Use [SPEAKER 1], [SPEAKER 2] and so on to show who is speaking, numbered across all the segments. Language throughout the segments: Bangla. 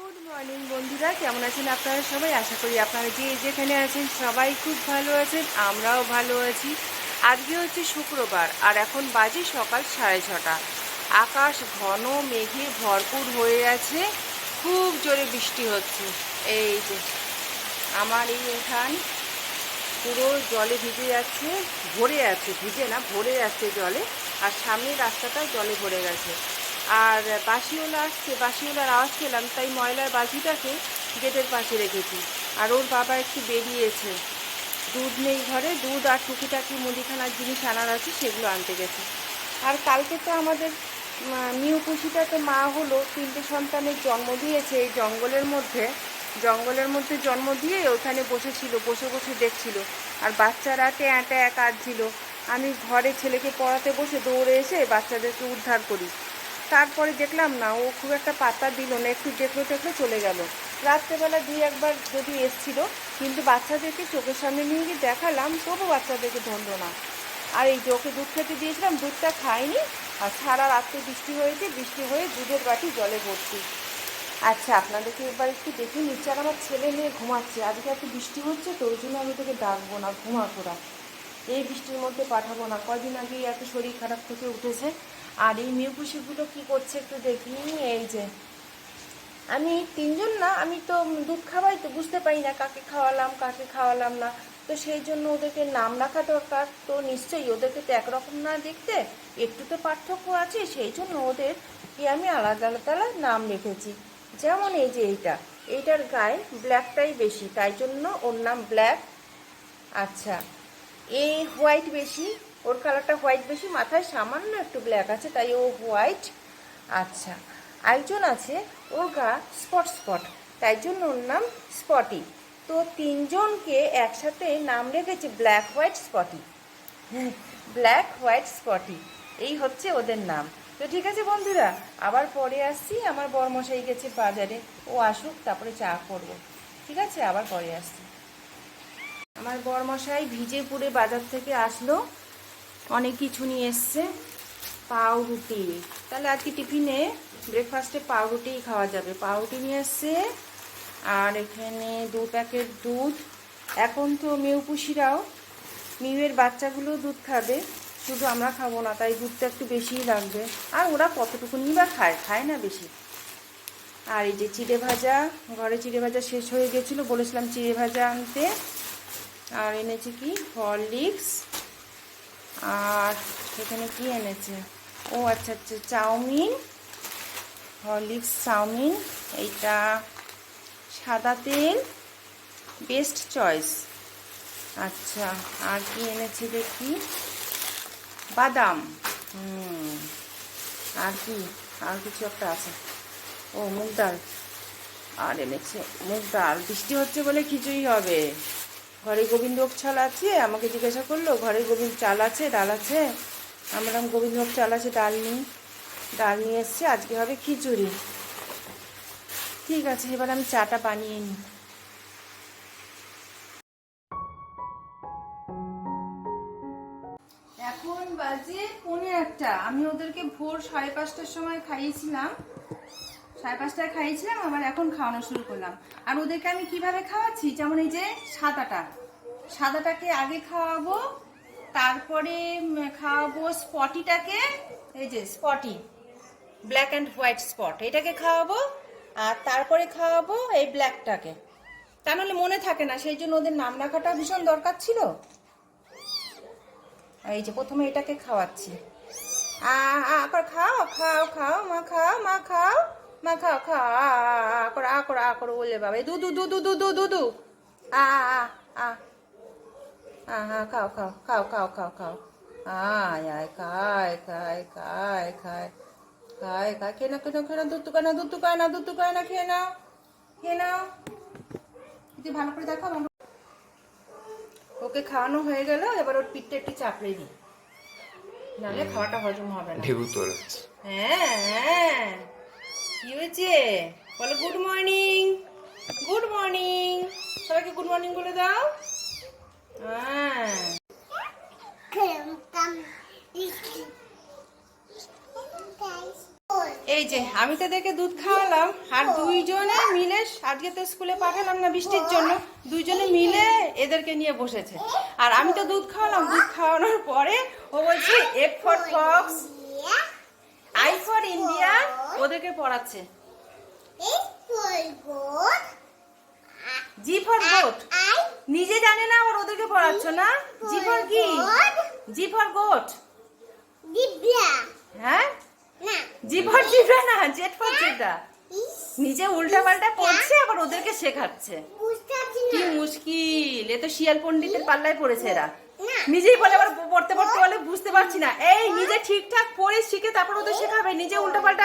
[SPEAKER 1] গুড মর্নিং বন্ধুরা, কেমন আছেন আপনারা সবাই? আশা করি আপনারা যে যেখানে আছেন সবাই খুব ভালো আছেন, আমরাও ভালো আছি। আজকে হচ্ছে শুক্রবার আর এখন বাজে সকাল সাড়ে ছটা। আকাশ ঘন মেঘে ভরপুর হয়ে আছে, খুব জোরে বৃষ্টি হচ্ছে। এই যে আমার এই উঠান পুরো জলে ভিজে যাচ্ছে, ভরে আছে, ভিজে না, ভরে যাচ্ছে জলে। আর সামনের রাস্তাটাও জলে ভরে গেছে। আর বাসিওলা আসছে, বাসিওলার আওয়াজ পেলাম, তাই ময়লার বালতিটাকে গেটের পাশে রেখেছি। আর ওর বাবা একটু বেরিয়েছে। দুধ নেই ঘরে, দুধ আর টুকিটাকি মুদিখানার জিনিস আনার আছে, সেগুলো আনতে গেছে। আর কালকে তো আমাদের নিউ পুষিটাতে মা হলো, তিনটে সন্তানের জন্ম দিয়েছে, এই জঙ্গলের মধ্যে জঙ্গলের মধ্যে জন্ম দিয়ে ওখানে বসেছিল, বসে বসে দেখছিল। আর বাচ্চারা ট্যাঁ ট্যাঁ আমি ঘরে ছেলেকে পড়াতে বসে দৌড়ে এসে বাচ্চাদেরকে উদ্ধার করি। তারপরে দেখলাম না, ও খুব একটা পাত্তা দিল না, একটু দেখল টেকলো চলে গেল। রাত্রেবেলা দুই একবার যদি এসছিল, কিন্তু বাচ্চাদেরকে চোখের সামনে নিয়ে গিয়ে দেখালাম, তবু বাচ্চাদেরকে ধরলো না। আর এই যে ওকে দুধ খেতে দিয়েছিলাম, দুধটা খাইনি, আর সারা রাত্রে বৃষ্টি হয়েছে, বৃষ্টি হয়ে দুধের বাটি জলে ভর্তি। আচ্ছা আপনাদেরকে এবার একটু দেখে নিচ্ছে আর আমার ছেলে মেয়ে ঘুমাচ্ছে। আজকে একটু বৃষ্টি হচ্ছে তো, ওই জন্য আমি তোকে ডাকবো না ঘুমা করা এই বৃষ্টির মধ্যে পাঠাবো না। কদিন আগেই এত শরীর খারাপ থেকে উঠেছে। আর এই মেয়েপুষিগুলো কি করছে একটু দেখি। এই যে, আমি তিনজন না, আমি তো দুধ খাওয়াই তো বুঝতে পারি না কাকে খাওয়ালাম কাকে খাওয়ালাম না। তো সেই জন্য ওদেরকে নাম রাখা দরকার। তো নিশ্চয়ই ওদেরকে তো একরকম না দেখতে, একটু তো পার্থক্য আছে, সেই জন্য ওদের কি আমি আলাদা আলাদা নাম রেখেছি। যেমন এই যে এইটা, এইটার গায়ে ব্ল্যাকটাই বেশি, তাই জন্য ওর নাম ব্ল্যাক। আচ্ছা এই হোয়াইট বেশি ওর কালারটা হোয়াইট বেশি, মাথায় সামান্য একটু ব্ল্যাক আছে, তাই ও হোয়াইট আচ্ছা আরেকজন আছে, ওর গা স্পট স্পট তাই জন্য ওর নাম স্পটি তো তিনজনকে একসাথে নাম রেখেছে black white spotty black white spotty এই হচ্ছে ওদের নাম। তো ঠিক আছে বন্ধুরা, আবার পরে আসছি, আমার বরমশাই গেছে বাজারে, ও আসুক, তারপরে চা করব। ঠিক আছে, আবার পরে আসছি। আমার বরমশাই ভিজে পুরে বাজার থেকে আসলো। অনেক কিছু নিয়ে এসছে, পাউরুটি। তাহলে আজকে টিফিনে ব্রেকফাস্টে পাউরুটিই খাওয়া যাবে। পাউরুটি নিয়ে এসছে, আর এখানে দু প্যাকেট দুধ। এখন তো মেউপুষিরাও মিউয়ের বাচ্চাগুলো দুধ খাবে। শুধু আমরা খাব না, তাই দুধটা একটু বেশিই লাগবে। আর ওরা কতটুকু বা খায় খায় না বেশি। আর এই যে চিড়ে ভাজা, ঘরে চিড়ে ভাজা শেষ হয়ে গেছিল, বলেছিলাম চিড়ে ভাজা আনতে। আর এনেছি কি, হরলিক্স। আর এখানে কি এনেছে? ও আচ্ছা আচ্ছা চাউমিন হরলিক্স চাউমিন, এইটা সাদা তেল বেস্ট চয়েস আচ্ছা আর কি এনেছে দেখি? বাদাম। আর কি? আর কিছু একটা আছে। ও, মুগ ডাল। আর এনেছে মুগ ডাল। বৃষ্টি হচ্ছে বলে খিচুড়ি হবে। ঘরে গোবিন্দভোগ চাল আছে, আমাকে জিজ্ঞাসা করল, ঘরে গোবিন্দ চাল আছে, ডাল আছে? আমরা গোবিন্দভোগ চাল আছে, ডাল নিই। ডাল নিয়ে এসছে, আজকে হবে খিচুড়ি। ঠিক আছে, এবার আমি চাটা বানিয়ে নিই। এখন বাজে পৌনে একটা আমি ওদেরকে ভোর সাড়ে পাঁচটার সময় খাইয়েছিলাম। সাড়ে পাঁচটায় খাইয়েছিলাম, আবার এখন খাওয়ানো শুরু করলাম। আর ওদেরকে আমি কীভাবে খাওয়াচ্ছি? যেমন এই যে সাদাটা। সাদাটাকে আগে খাওয়াবো, তারপরে খাওয়াবো স্পটিটাকে, এই যে spotty black and white spot এটাকে খাওয়াবো, আর তারপরে খাওয়াবো এই ব্ল্যাকটাকে তা নাহলে মনে থাকে না, সেই জন্য ওদের নাম রাখাটা ভীষণ দরকার ছিল। এই যে প্রথমে এটাকে খাওয়াচ্ছি। আ আ খাও খাও খাও, মা খাও মা, খাও। খা খা খা করো আ করো আ করো বলে বাবা দুধু দু দুধু দুধু আ আ আ আ। হা খাও খাও খাও খাও খাও খাও। আয় আয় খায় খায় খায় খায় খায় খায়। খেয়ে না খেয়ে না খেয়ে না দুধ টুকায় না দুধ টুকায় না দুধ টুকায় না খেয়ে নাও খেয়ে নাও। তুই ভালো করে দেখো ওকে খাওয়ানো হয়ে গেল এবার ওর পিঠটা একটু চাপড়ে দিই। নাহলে খাওয়াটা হজম হবে না।
[SPEAKER 2] ঢেউ তোর
[SPEAKER 1] হ্যাঁ হ্যাঁ। কি হয়েছে? বলো গুড মর্নিং গুড মর্নিং সবাইকে গুড মর্নিং বলে দাও। হ্যাঁ। এই যে, আমি তো দেখে দুধ খাওয়ালাম, আর দুইজনে মিলে আজকে তো স্কুলে পাঠালাম না বৃষ্টির জন্য, দুইজনে মিলে এদেরকে নিয়ে বসেছে। আর আমি তো দুধ খাওয়ালাম, দুধ খাওয়ানোর পরে ও বলছে F for fox I for India ওদেরকে পড়াচ্ছে। জি ফর গোট নিজে জানে না আবার ওদেরকে পড়াচ্ছ না। জি ফর কি? জি ফর গোট হ্যাঁ? জি ফর জিব্রা না জেড ফর জেডা নিজে উল্টা পাল্টা পড়ছে আবার ওদেরকে শেখাচ্ছে। কি মুশকিল এ তো শিয়াল পণ্ডিতের পাল্লায় পড়েছে এরা। নিজেই বলে আবার পড়তে পড়তে বলে, বুঝতে পারছি না। এই, নিজে ঠিকঠাক পড়ে শিখে তারপর ওদের শেখাবে। নিজে উল্টা পাল্টা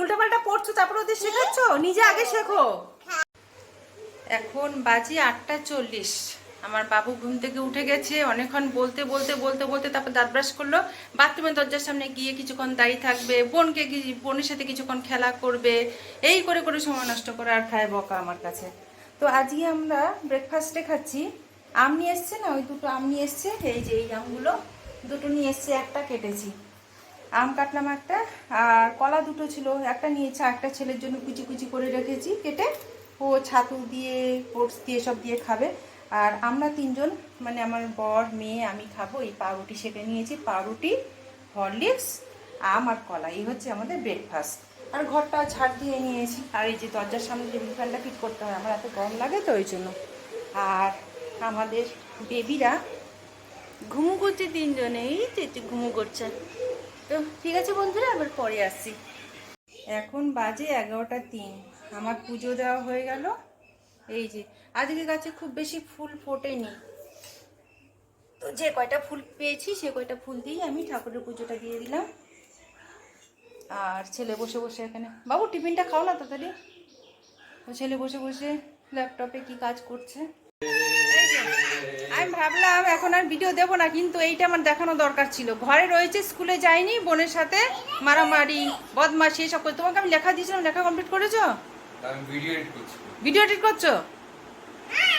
[SPEAKER 1] উল্টা পাল্টা পড়ছো, তারপর ওদের শেখাচ্ছ? নিজে আগে শেখো। এখন বাজে আটটা চল্লিশ। আমার বাবু ঘুম থেকে উঠে গেছে, অনেকক্ষণ বলতে বলতে বলতে বলতে তারপর দাঁত ব্রাশ করল। বাথরুমের দরজার সামনে গিয়ে কিছুক্ষণ দাঁড়িয়ে থাকবে, বোনকে বোনের সাথে কিছুক্ষণ খেলা করবে। এই করে করে সময় নষ্ট করে আর খায় বকা আমার কাছে। তো আজকে আমরা ব্রেকফাস্টে খাচ্ছি। আম নিয়ে এসছে না? ওই দুটো আম নিয়ে এসছে। এই যে এই আমগুলো দুটো নিয়ে এসছে, একটা কেটেছি। আম কাটলাম একটা, আর কলা দুটো ছিল, একটা নিয়েছে একটা ছেলের জন্য কুচি কুচি করে রেখেছি কেটে। ও ছাতু দিয়ে, ওটস দিয়ে, সব দিয়ে খাবে। আর আমরা তিনজন মানে আমার বর, মেয়ে, আমি খাব এই পাউরুটি সেকে নিয়েছি। পাউরুটি, হরলিক্স, আম আর কলা। এই হচ্ছে আমাদের ব্রেকফাস্ট আর ঘরটা ঝাড় দিয়ে নিয়েছি। আর এই যে দরজার সামনে টেবিল ফ্যানটা ফিট করতে হয়, আমার এত গরম লাগে তো ওই জন্য। আর আমাদের বেবিরা ঘুমু করছে তিনজনেই তো একটু ঘুমু করছে। তো ঠিক আছে বন্ধুরা আবার পরে আসছি। এখন বাজে এগারোটা তিন, আমার পুজো দেওয়া হয়ে গেল। এই যে আজকে গাছে খুব বেশি ফুল ফোটেনি। তো যে কয়টা ফুল পেয়েছি, সে কয়টা ফুল দিয়েই আমি ঠাকুরের পুজোটা দিয়ে দিলাম। আর ছেলে বসে বসে এখানে, বাবু, টিফিনটা খাও না তাড়াতাড়ি। ছেলে বসে বসে ল্যাপটপে কি কাজ করছে? এই আমি ভাবলাম এখন আর ভিডিও দেবো না কিন্তু এইটা আমার দেখানো দরকার ছিল। ঘরে রয়েছে স্কুলে যাইনি বোনের সাথে মারামারি বদমাশি এসব করে তোমাকে আমি লেখা দিয়েছিলাম লেখা কমপ্লিট করেছ?
[SPEAKER 2] ভিডিও এডিট করছি।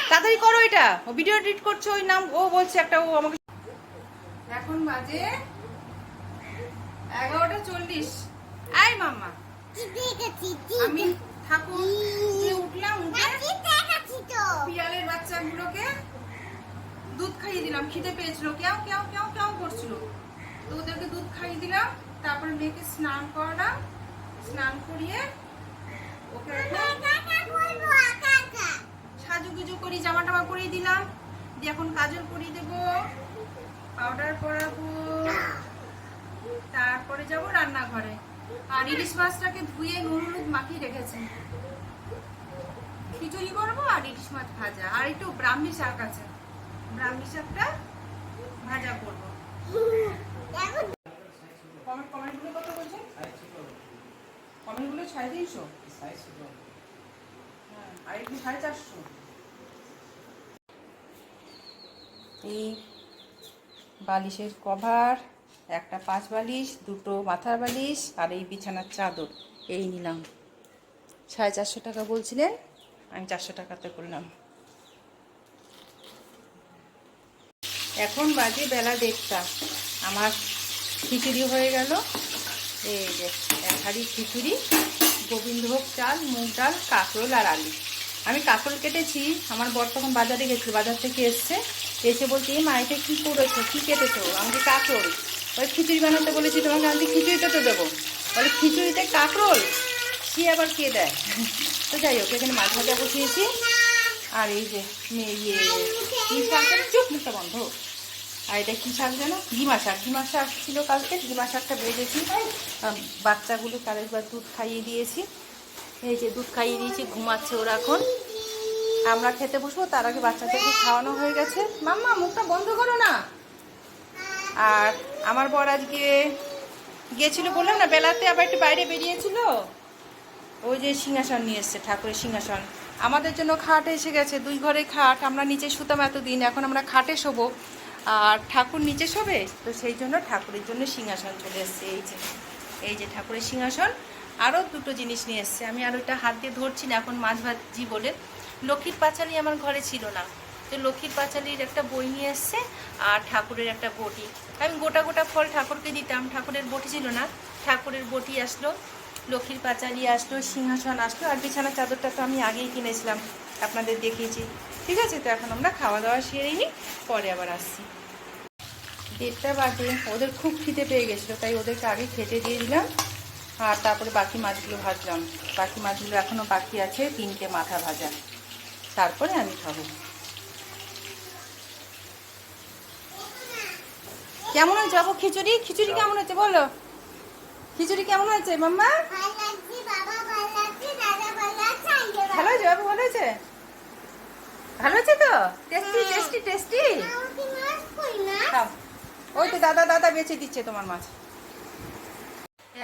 [SPEAKER 1] তাড়াতাড়ি করো এটা। ও ভিডিও এডিট করছ ওই নাম ও বলছে একটা ও আমাকে এখন বাজে এগারোটা চল্লিশ। আই মামা আমি ঠাকুর উঠলাম উঠে পিয়ালের বাচ্চাগুলোকে দুধ খাইয়ে দিলাম, খিদে পেয়েছিল। কেউ কেউ কেউ কেউ করছিল। তো ওদেরকে দুধ খাইয়ে দিলাম, তারপরে মেয়েকে স্নান করালাম। স্নান করিয়ে ওকে সাজুগুজু করি জামা টামা পরিয়ে দিলাম। দিয়ে এখন কাজল পরিয়ে দেবো পাউডার পরাবো, তারপরে যাব রান্নাঘরে। আর ইলিশ মাছটাকে ধুয়ে নুন হলুদ মাখিয়ে রেখেছি। খিচুড়ি করব আর ইলিশ মাছ ভাজা। আর একটু ব্রাহ্মী শাক আছে। ব্রাহ্মী শাকটা ভাজা করব। কত বলছে? কমেন্টগুলো সাড়ে তিনশো? হ্যাঁ আর একটু সাড়ে চারশো। এই বালিশের কভার, একটা পাঁচ বালিশ, দুটো মাথার বালিশ আর এই বিছানার চাদর। এই নিলাম। সাড়ে চারশো টাকা বলছিলেন। আমি চারশো টাকাতে করলাম। এখন বাজে বেলা দেড়টা। আমার খিচুড়ি হয়ে গেল। এই যে এক হাঁড়ি খিচুড়ি, গোবিন্দভোগ চাল, মুগ ডাল কাঁকরোল আর আলু। আমি কাঁকরোল কেটেছি, আমার বর তখন বাজারে গেছিল, বাজার থেকে এসছে। এসে বলছে, এই মা, এটা কী করেছ? কী কেটেছো? আমাকে কাঁকরোল ওই খিচুড়ি বানাতে বলেছি তোমাকে, আমি খিচুড়িতে তো দেবো। বলে, খিচুড়িতে কাঁকরোল সে আবার কে দেয়? তো যাই হোক এখানে মাছ ভাজা বসিয়েছি। আর এই যে ইয়ে কি শাক যেন? চুপ মুখটা বন্ধ। আর এটা কী শাক যেন? ডিমা শাক। ডিমা শাক ছিল কালকে ডিমা শাকটা আম, বাচ্চাগুলো তাদের এবার দুধ খাইয়ে দিয়েছি। এই যে দুধ খাইয়ে দিয়েছি ঘুমাচ্ছে ওরা এখন। আমরা খেতে বসবো তার আগে বাচ্চাদেরকে খাওয়ানো হয়ে গেছে। মাম্মা মুখটা বন্ধ করো না। আর আমার বর আজকে গিয়েছিল বললাম না বেলাতে আবার একটু বাইরে বেরিয়েছিল। ওই যে সিংহাসন নিয়ে এসছে, ঠাকুরের সিংহাসন। আমাদের জন্য খাট এসে গেছে, দুই ঘরে খাট, আমরা নিচে শুতাম এতদিন, এখন আমরা খাটে শোবো। আর ঠাকুর নিচে শোবে, তো সেই জন্য ঠাকুরের জন্য সিংহাসন চলে এসছে, এই যে। এই যে ঠাকুরের সিংহাসন, আরও দুটো জিনিস নিয়ে এসছে। আমি আর ওইটা হাত দিয়ে ধরছি না, এখন মাছ ভাজি বলে। লক্ষ্মীর পাঁচালি আমার ঘরে ছিল না, তো লক্ষ্মীর পাঁচালির একটা বই নিয়ে এসছে আর ঠাকুরের একটা বটি। আমি গোটা গোটা ফল ঠাকুরকে দিতাম, ঠাকুরের বটি ছিল না। ঠাকুরের বটি আসলো লক্ষ্মীর পাচারি আসলো, সিংহাসন আসলো, আর বিছানার চাদরটা তো আমি আগেই কিনেছিলাম, আপনাদের দেখিয়েছি। ঠিক আছে, তো এখন আমরা খাওয়া দাওয়া সেরে নিই, পরে আবার আসছি। দেড়টা বাজে, ওদের খুব খিদে পেয়ে গেছিল, তাই ওদেরকে আগে খেতে দিয়ে দিলাম, আর তারপরে বাকি মাছগুলো ভাজলাম। বাকি মাছগুলো এখনও বাকি আছে, তিনটে মাথা ভাজা। তারপরে আমি খাব। কেমন হয়েছে খিচুড়ি? খিচুড়ি কেমন হয়েছে বলো? খিচুড়ি কেমন হয়েছে, মাম্মা? ভালো হয়েছে, বাবু ভালো হয়েছে? ভালো হয়েছে তো? টেস্টি টেস্টি টেস্টি ওই তো দাদা দাদা বেঁচে দিচ্ছে তোমার মাছ।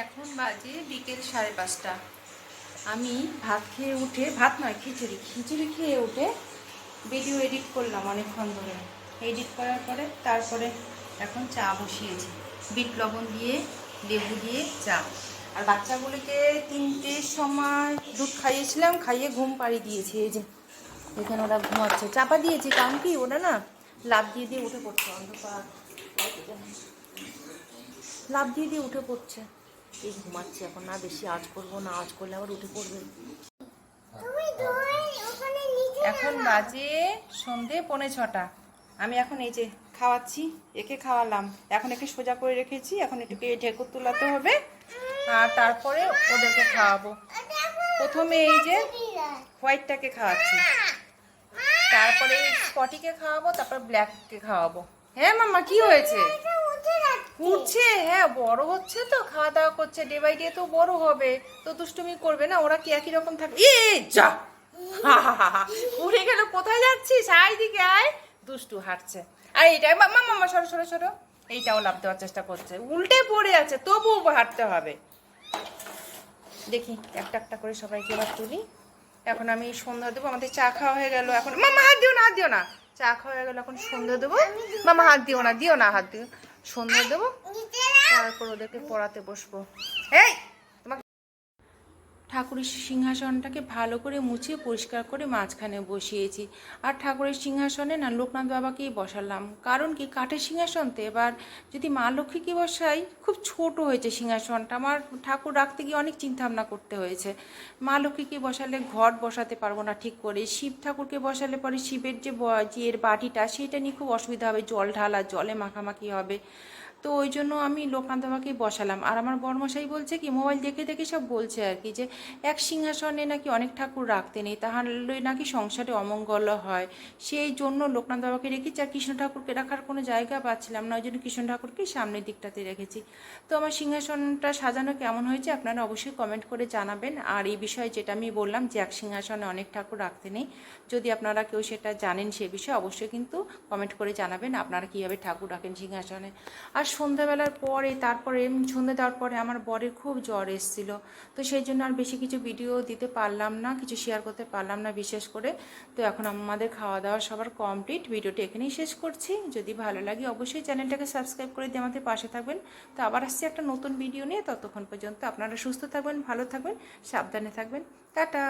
[SPEAKER 1] এখন বাজে বিকেল সাড়ে পাঁচটা। আমি ভাত খেয়ে উঠে, ভাত নয়, খিচুড়ি। খিচুড়ি খেয়ে উঠে ভিডিও এডিট করলাম অনেকক্ষণ ধরে। এডিট করার পরে, তারপরে এখন চা বসিয়েছি। বিট লবণ দিয়ে লেবু দিয়ে চা। আর বাচ্চাগুলিকে তিনটের সময় দুধ খাইয়েছিলাম খাইয়ে ঘুম পাড়িয়ে দিয়েছি। এই যে এখানে ওরা ঘুমাচ্ছে। চাপা দিয়েছি কারণ কি? ওরা না লাভ দিয়ে দিয়ে উঠে পড়ছে। অন্ধকার। লাভ দিয়ে দিয়ে উঠে পড়ছে। এই ঘুমাচ্ছে এখন। না বেশি আজ করব না আজ করলে আবার উঠে পড়বে। এখন বাজে সন্ধে পৌনে ছটা। আমি এখন এই যে খাওয়াচ্ছি, একে খাওয়ালাম। এখন একে সোজা করে রেখেছি, এখন এটাকে ঢেকুর তোলাতে হবে। আর তারপরে ওদেরকে খাওয়াবো। প্রথমে এই যে হোয়াইটটাকে খাওয়াচ্ছি। তারপরে স্পটিকে খাওয়াবো, তারপর ব্ল্যাককে খাওয়াবো। হ্যাঁ মাম্মা, কি হয়েছে? উঠছে হ্যাঁ বড় হচ্ছে তো, খাওয়া দাওয়া করছে। ডে বাই ডে তো বড় হবে, তো দুষ্টুমি করবে না, ওরা কি একই রকম থাকবে এ যা! উড়ে গেল, কোথায় যাচ্ছিস? আয় দিকে, আয়। দুষ্টু হাঁটছে। আর এইটা মাম্মা মাম্মা সরো সরো সরো। এইটাও লাভ দেওয়ার চেষ্টা করছে। উল্টে পড়ে আছে, তবুও হাঁটতে হবে। দেখি, একটা একটা করে সবাইকে এবার তুলি। এখন আমি সন্ধ্যা দেবো, আমাদের চা খাওয়া হয়ে গেল। এখন মামা, হাত দিও না, হাত দিও না। চা খাওয়া হয়ে গেল, এখন সন্ধ্যা দেবো। মামা, হাত দিও না দিও না, হাত দিও। সন্ধ্যা দেবো। তারপর ওদেরকে পড়াতে বসবো। এই! ঠাকুরের সিংহাসনটাকে ভালো করে মুছিয়ে পরিষ্কার করে মাঝখানে বসিয়েছি। আর ঠাকুরের সিংহাসনে না লোকনাথ বাবাকেই বসালাম। কারণ কি? কাঠের সিংহাসন তো এবার যদি মা লক্ষ্মীকে বসাই, খুব ছোট হয়েছে সিংহাসনটা। আমার ঠাকুর রাখতে গিয়ে অনেক চিন্তা ভাবনা করতে হয়েছে। মা লক্ষ্মীকে বসালে ঘট বসাতে পারব না ঠিক করে। শিব ঠাকুরকে বসালে পরে শিবের যে যে এর বাটিটা, সেটা নিয়ে খুব অসুবিধা হবে। জল ঢালা, জলে মাখামাখি হবে। তো ওই জন্য আমি লোকনাথ বসালাম। আর আমার বর্মশাই বলছে কি, মোবাইল দেখে দেখে সব বলছে আর কি যে, এক সিংহাসনে নাকি অনেক ঠাকুর রাখতে নেই, তাহলে নাকি সংসারে অমঙ্গল হয়। সেই জন্য লোকনাথ বাবাকে রেখেছি আর কৃষ্ণ ঠাকুরকে রাখার কোনো জায়গা পাচ্ছিলাম না, ওই জন্য কৃষ্ণ ঠাকুরকে সামনের দিকটাতে রেখেছি। তো আমার সিংহাসনটা সাজানো কেমন হয়েছে আপনারা অবশ্যই কমেন্ট করে জানাবেন। আর এই বিষয়ে যেটা আমি বললাম যে, এক সিংহাসনে অনেক ঠাকুর রাখতে নেই, যদি আপনারা কেউ সেটা জানেন সে বিষয়ে অবশ্যই কিন্তু কমেন্ট করে জানাবেন আপনারা কীভাবে ঠাকুর রাখেন সিংহাসনে। আর সন্ধ্যাবেলার পরে তারপরে উম, সন্ধ্যা দেওয়ার পরে আমার বরের খুব জ্বর এসেছিল। তো সেই জন্য আর বেশি কিছু ভিডিও দিতে পারলাম না কিছু শেয়ার করতে পারলাম না বিশেষ করে। তো এখন আমাদের খাওয়া দাওয়া সবার কমপ্লিট ভিডিওটি এখানেই শেষ করছি। যদি ভালো লাগে অবশ্যই চ্যানেলটাকে সাবস্ক্রাইব করে দিয়ে আমাদের পাশে থাকবেন। তো আবার আসছি একটা নতুন ভিডিও নিয়ে। ততক্ষণ পর্যন্ত আপনারা সুস্থ থাকবেন ভালো থাকবেন সাবধানে থাকবেন। টাটা!